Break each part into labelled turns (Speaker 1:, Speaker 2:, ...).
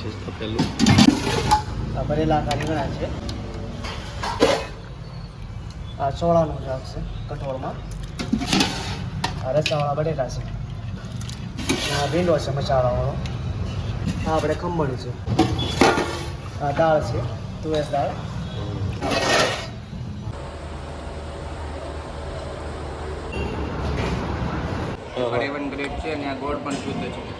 Speaker 1: છે તપેલું.
Speaker 2: આ ભરેલા આખા છે. આ ચોળાનું શાક છે કઠોળમાં. આ રસાવાળા બટેટા છે. આ ભીંડો છે મસાલાવાળો. આ આપણે ખમણ છે. આ દાળ છે તુવેર દાળ.
Speaker 3: ફરેવન ગ્રેડ છે અને આ ગોળ પણ શુદ્ધ છે.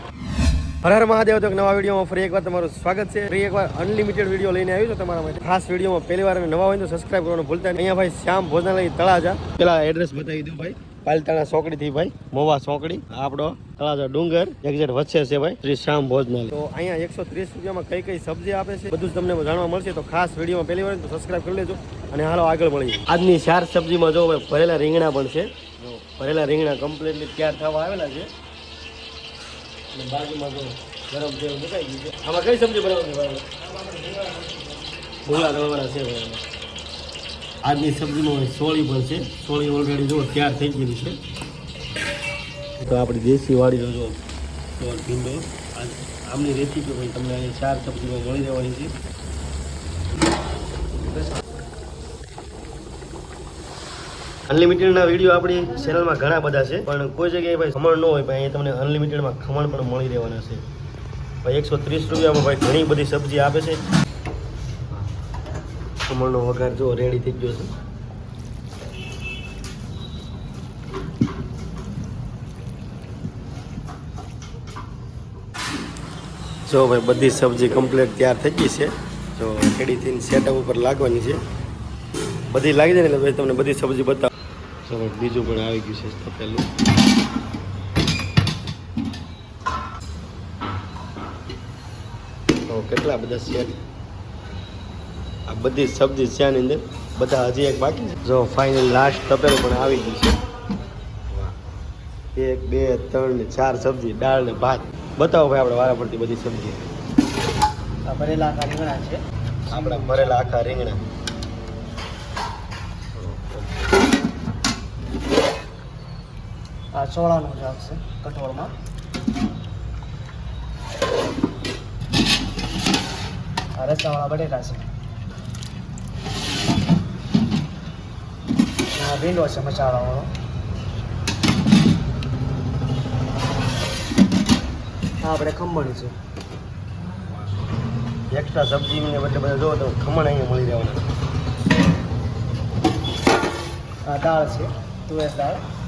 Speaker 1: હર મહાદેવ તો નવા વિડીયોમાં ફરી એકવાર તમારું સ્વાગત છે. ફરી એકવાર અનલિમિટેડ વીડિયો લઈને આવ્યું છે તમારા માટે. ખાસ વિડીયોમાં પહેલી વાર નવા હોય તો સબસ્ક્રાઈબ કરવાનું ભૂલતા નહીં. અહીંયા ભાઈ શ્યામ ભોજનાલય તળાજા. પેલા એડ્રેસ બતાવી દઉં ભાઈ. પાલતાણા સોકડીથી ભાઈ. મોવા સોકડી. આપણો તળાજા ડુંગર. એક્ઝેટ વચ્ચે છે ભાઈ. શ્રી શ્યામ ભોજનાલય. તો અહીંયા એકસો ત્રીસ રૂપિયામાં કઈ કઈ સબ્જી આપે છે? બધું તમને જાણવા મળશે. તો ખાસ વિડીયોમાં પહેલી વાર તો સબસ્ક્રાઇબ કરી લેજો. અને હાલો આગળ મળીએ. આજની ચાર સબ્જીમાં જો ભરેલા રીંગણા પણ છે. ભરેલા રીંગણા કમ્પ્લીટલી તૈયાર થવા આવેલા છે. બાજુમાં તો ગરમ તેલ મુકાઈ છે. આમાં કઈ સબ્જી બનાવવાની ભૂંગળા દળવાના છે આજની સબ્જીમાં સોળી પણ છે. સોળી ઓલરેડી જો તૈયાર થઈ ગયેલી છે. તો આપણી દેશી વાડીનો જો ભીંડો આમની રેસીપી ભાઈ તમને ચાર સબ્જીમાં મળી રહેવાની છે. અનલિમિટેડના વીડિયો આપણી ચેનલમાં ઘણા બધા છે, પણ કોઈ જગ્યાએ ભાઈ ખમણ ન હોય, ભાઈ અહીંયા તમને અનલિમિટેડમાં ખમણ પણ મળી રહેવાના છે. ભાઈ એકસો ત્રીસ રૂપિયામાં ભાઈ ઘણી બધી સબ્જી આપે છે. ખમણનો વઘાર જો રેડી થઈ ગયો છે. જો ભાઈ બધી સબ્જી કમ્પ્લીટ તૈયાર થઈ ગઈ છે. જો રેડી થઈને સેટઅપ ઉપર લાગવાની છે. બધી લાગી જાય ને એટલે તમને બધી સબ્જી બતાવ. ભાઈ બીજું પણ આવી ગયું છે તપેલું તો કેટલા બધા સેટ આ બધી સબ્જી છે આની અંદર. બધા હજી એક બાકી છે. જો ફાઇનલ લાસ્ટ તપેલું પણ આવી ગયું છે. એક બે ત્રણ ને ચાર સબ્જી દાળ ને ભાત. બતાવો ભાઈ આપણે વારા પડતી બધી સબ્જી.
Speaker 2: આ ભરેલા આખા રીંગણા છે.
Speaker 1: આપણા ભરેલા આખા રીંગણા.
Speaker 2: આ ચોળાનું શાક છે કઠોળમાં આ રસાવાળા બટેટા છે અને આ ભીંડો છે મસાલાવાળો આ આપણે ખમણ છે
Speaker 1: એક્સ્ટ્રા સબ્જી ને બદલે બધા જો તો ખમણ અહીંયા મળી રહેવાના
Speaker 2: આ દાળ છે તુવેર દાળ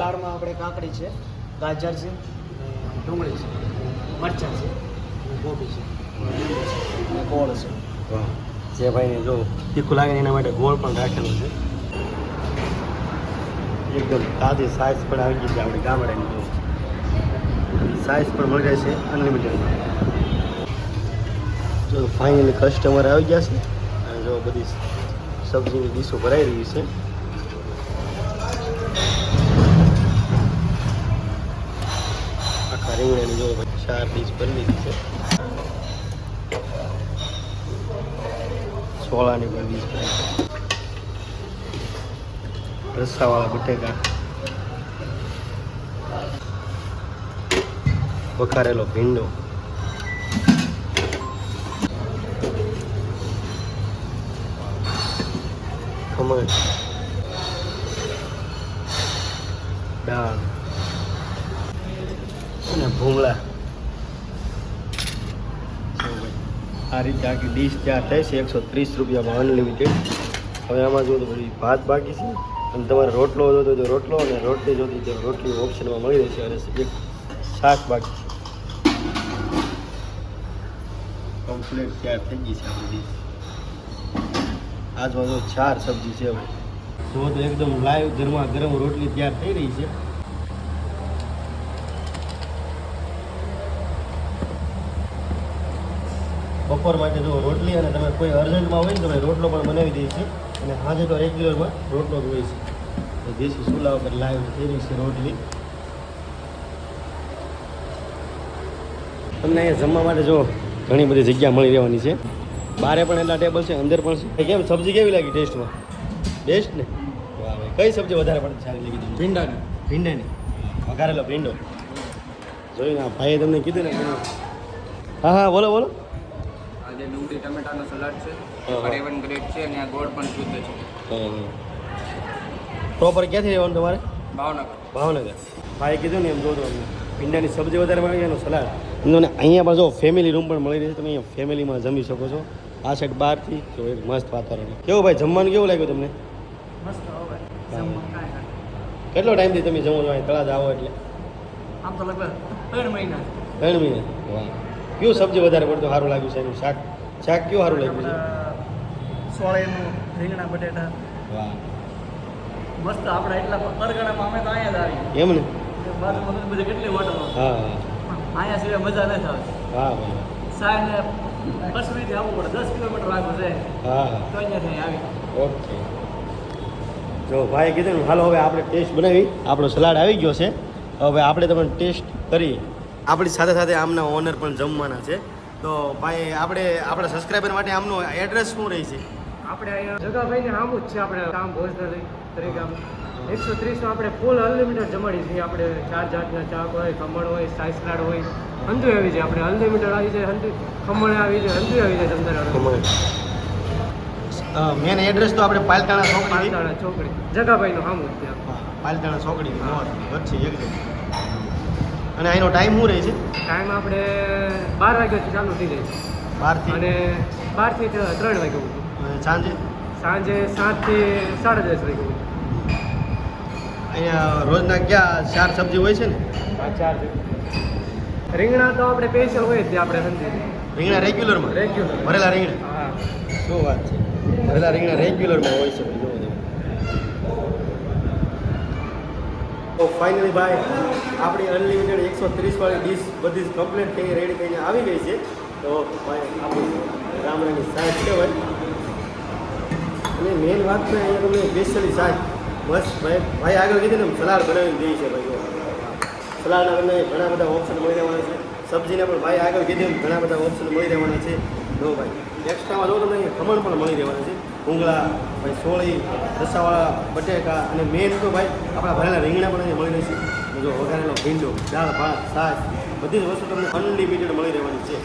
Speaker 2: દાળમાં આપણે કાકડી છે, ગાજર છે ડુંગળી છે, મરચાં છે ગોભી છે અને ગોળ છે.
Speaker 1: જે ભાઈને જો તીખું લાગે એના માટે ગોળ પણ રાખેલો છે. એકદમ તાજી સાઇઝ પણ આવી ગઈ છે આપણી ગામડાની જો સાઈઝ પણ મળી રહે છે અનલિમિટેડમાં જો ફાઇનલી કસ્ટમર આવી ગયા છે. અને જો બધી સબ્જીની ડીશો ભરાઈ રહી છે. રીંગણાની જો ચાર ડીશ ભરી લીધી છે. સોળાની પણ ડીશ ભરી રસાવાળા બટેકા. વઘારેલો ભીંડો. ખમણ. દાળ. ભૂંગળા. આ રીતે આખી ડીશ ત્યાં થાય છે, એકસો ત્રીસ રૂપિયામાં અનલિમિટેડ હવે આમાં જો તો ભાત બાકી છે અને તમારે રોટલો જોતો તો રોટલો અને રોટલી જોતી તો રોટલી ઓપ્શનમાં મળી રહેશે. અને એક શાક બાકી છે. કમ્પ્લીટ તૈયાર થઈ ગઈ છે આપણી ડીશ આજમાં ચાર સબ્જી છે હવે. જો તો એકદમ લાઈવ ગરમા ગરમ રોટલી તૈયાર થઈ રહી છે. બપોર માટે જો રોટલી અને તમે કોઈ અર્જન્ટમાં હોય ને તમે રોટલો પણ બનાવી દઈએ છીએ. અને આજે તો રેગ્યુલરમાં રોટલો જ હોય છે. દેશી ચૂલા ઉપર લાઈવ થઈ રહી છે રોટલી. તમને અહીંયા જમવા માટે જો ઘણી બધી જગ્યા મળી રહેવાની છે. બારે પણ એટલા ટેબલ છે અંદર પણ છે. કેમ સબ્જી કેવી લાગી ટેસ્ટમાં? બેસ્ટ ને? વાહ વાહ ભાઈ કઈ સબ્જી વધારે પડતી સારી લાગી
Speaker 3: ભીંડાની.
Speaker 1: ભીંડાની? વઘારેલો ભીંડો. જોયું ને ભાઈએ તમને કીધું ને હા હા બોલો બોલો.
Speaker 3: ડુંગળી ટમેટાનો સલાડ છે
Speaker 1: હા.
Speaker 3: ફરેવન ગ્રેડ છે અને આ ગોળ પણ શુદ્ધ છે.
Speaker 1: પ્રોપર ક્યાંથી રહેવાનું તમારે?
Speaker 3: ભાવનગર.
Speaker 1: ભાવનગર. ભાઈ કીધું ને એમ જોજો ભીંડાની સબ્જી વધારે મળી એનું સલાડ. તમને અહીંયા પણ જો ફેમિલી રૂમ પણ મળી રહેશે તમે અહીંયા ફેમિલીમાં જમી શકો છો. આ સાઈડ બહારથી તો એક મસ્ત વાતાવરણ. કેવું ભાઈ જમવાનું કેવું લાગ્યું તમને?
Speaker 2: મસ્ત હવે જમવાનું કાંઈ નથી.
Speaker 1: કેટલો ટાઈમથી તમે જમો છો અહીં તળાજ આવો એટલે?
Speaker 2: આમ તો લગભગ ત્રણ મહિના.
Speaker 1: ત્રણ મહિના? વાહ. કયું સબ્જી વધારે પડતું સારું લાગ્યું છે એનું શાક? શાક કયું સારું લાગ્યું છે.
Speaker 2: સોળેનું રીંગણા બટેટા.
Speaker 1: વાહ.
Speaker 2: મસ્ત આપણે એટલા પરગણામાં અમે તો અહીંયા જ આવી
Speaker 1: એમ ને?
Speaker 2: બાજુમાં બધી કેટલી હોટલો.
Speaker 1: હા
Speaker 2: અહીંયા સિવાય મજા નથી થાય
Speaker 1: હા ભાઈ
Speaker 2: સાહેબ બસ મિનિટ આવવું પડે. દસ કિલોમીટર આગળ છે.
Speaker 1: હા હા.
Speaker 2: તો અહીંયાથી આવી
Speaker 1: ઓકે. જો ભાઈ કીધું ને હાલો હવે આપણે ટેસ્ટ બનાવી. આપણો સલાડ આવી ગયો છે. હવે આપણે તમને ટેસ્ટ કરી આપણી સાથે સાથે આમના ઓનર પણ જમવાના છે. તો ભાઈ આપણે આપણા સબસ્ક્રાઈબર માટે આમનું એડ્રેસ શું રહી છે?
Speaker 2: આપણે અહીંયા જગાભાઈને આમ જ છે આપણે કામ ભોજનાલય તરીકે એકસો ત્રીસમાં આપણે ફૂલ અનલિમિટેડ જમાડી છીએ આપણે ચાર જાતના ચાક હોય ખમણ હોય સાઈ સલાડ હોય. હંધુ આવી જાય. આપણે અનલિમિટેડ આવી જાય હંધુ ખમણ આવી જાય હંધુ આવી જાય અંદર
Speaker 1: મેન એડ્રેસ તો આપણે પાલતાણા ચોકડી.
Speaker 2: પાલતાણા ચોકડી. જગાભાઈનું જ ત્યાં.
Speaker 1: પાલતાણા ચોકડી. વચ્ચે એક અને અહીંનો ટાઈમ શું રહે છે?
Speaker 2: ટાઈમ આપણે બાર વાગ્યાથી ચાલુ થઈ જાય છે.
Speaker 1: બારથી?
Speaker 2: અને બારથી ત્રણ વાગ્યા સુધી
Speaker 1: અને સાંજે?
Speaker 2: સાંજે સાતથી સાડા દસ વાગ્યા સુધી
Speaker 1: અહીંયા રોજના ક્યાં ચાર સબ્જી હોય છે ને?
Speaker 2: આ ચાર રીંગણા તો આપણે સ્પેશિયલ હોય જ આપણે સમજી
Speaker 1: રીંગણા રેગ્યુલરમાં
Speaker 2: રેગ્યુલર
Speaker 1: ભરેલા રીંગણા?
Speaker 2: હા.
Speaker 1: શું વાત છે. ભરેલા રીંગણા રેગ્યુલરમાં હોય છે જોવો તમે તો ફાઇનલી ભાઈ, આપણી અનલિમિટેડ એકસો ત્રીસવાળી ડીશ બધી જ કમ્પ્લીટ થઈ રેડી થઈને આવી ગઈ છે. તો ભાઈ, આપણી રામરાની સાહેબ છે ભાઈ. અને મેઇન વાત છે અહીંયા તમને સ્પેશિયલી સાહેબ, બસ ભાઈ ભાઈ આગળ કીધું ને સલાડ બનાવીને દઈ છે ભાઈ. સલાડના તમને ઘણા બધા ઓપ્શન મળી રહેવાના છે. સબ્જીને પણ ભાઈ આગળ કીધું ઘણા બધા ઓપ્શન મળી રહેવાના છે. જો ભાઈ એક્સ્ટ્રામાં જો તમને અહીંયા ખમણ પણ મળી રહેવાના છે. ભૂંગળા ભાઈ સોળી, રસાવાળા, બટેકા અને મેન તો ભાઈ આપણા ભરેલા રીંગણા પણ મળી રહેશે જો વઘારેલો ભીંડો, દાળ, ભાત, શાક, બધી જ વસ્તુ તમને અનલિમિટેડ મળી રહેવાની છે.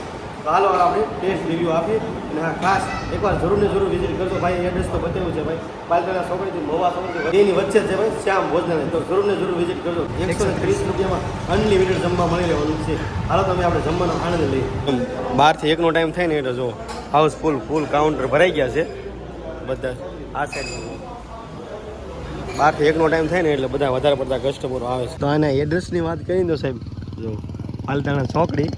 Speaker 1: તો હાલો આપણે ટેસ્ટ રિવ્યૂ આપી અને હા, ખાસ એકવાર જરૂર ને જરૂર વિઝિટ કરજો. ભાઈ એડ્રેસ તો બતાવ્યું છે ભાઈ. પાલતાના ચોકડીથી મોવા ચોકડી એની વચ્ચે છે ભાઈ, શ્યામ ભોજનાલય. તો જરૂર ને જરૂર વિઝિટ કરજો. એકસો ત્રીસ રૂપિયામાં અનલિમિટેડ જમવા મળી રહેવાનું છે. હાલો તમે આપણે જમવાનો આનંદ લઈએ. બારથી એકનો ટાઈમ થાય ને એટલે જો હાઉસ ફૂલ ફૂલ કાઉન્ટર ભરાઈ ગયા છે. બધા આ સાઈડ બારથી એકનો ટાઈમ થાય ને એટલે બધા વધારે પડતા કસ્ટમરો આવે છે. તો આના એડ્રેસની વાત કરી દો સાહેબ, જો, પાલતાણા ચોકડી.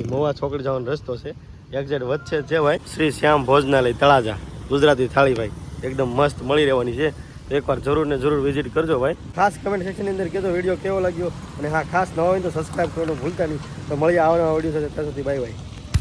Speaker 1: એ મોવા ચોકડી જવાનો રસ્તો છે. એક્ઝેટ વચ્ચે છે ભાઈ, શ્રી શ્યામ ભોજનાલય તળાજા, ગુજરાતી થાળી ભાઈ. એકદમ મસ્ત મળી રહેવાની છે. એકવાર જરૂર ને જરૂર વિઝિટ કરજો ભાઈ. ખાસ કમેન્ટ સેક્શનની અંદર કહેજો વીડિયો કેવો લાગ્યો. અને હા, ખાસ ન હોય તો સબસ્ક્રાઈબ કરવાનું ભૂલતા નહીં. તો મળીએ આવવાના વીડિયો સાથે. ત્યાં સુધી બાય બાય